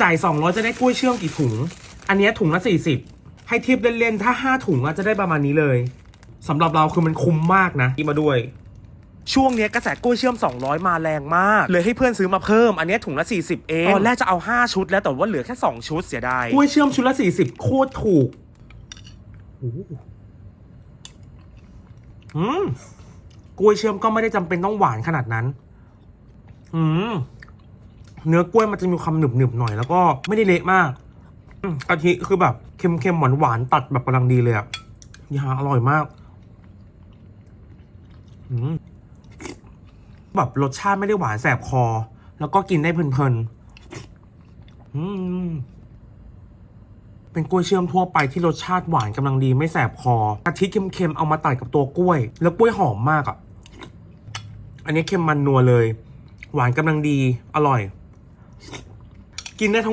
จ่าย 200 จะได้กล้วยเชื่อมกี่ถุง อันเนี้ยถุงละ 40 ให้เทียบเล่น ๆ ถ้า 5 ถุงอะจะได้ประมาณนี้เลยสำหรับเราคือมันคุ้มมากนะอีมาด้วย ช่วงเนี้ยกระแสกล้วยเชื่อม 200 มาแรงมาก เลยให้เพื่อนซื้อมาเพิ่ม อันเนี้ยถุงละ 40 เอง ตอนแรกจะเอา 5 ชุดแล้วแต่ว่าเหลือแค่ 2 ชุดเสียดาย กล้วยเชื่อมชุดละ 40 โคตรถูกโอ้โหอืมกล้วยเชื่อมก็ไม่ได้จำเป็นต้องหวานขนาดนั้น อืม เนื้อกล้วยมันจะมีความหนึบหนึบๆหน่อยแล้วก็ไม่ได้เละมากกะทิคือแบบเค็มๆหวานหวานๆตัดแบบกำลังดีเลยอะยาอร่อยมากแบบรสชาติไม่ได้หวานแสบคอ แล้วก็กินได้เพลินๆเป็นกล้วยเชื่อมทั่วไปที่รสชาติหวานกำลังดีไม่แสบคอกะทิเค็มๆเอามาตัดกับตัวกล้วย แล้วกล้วยหอมมากอะ อันนี้เค็มมันนัวเลย หวานกำลังดีอร่อย กินได้ทั้ง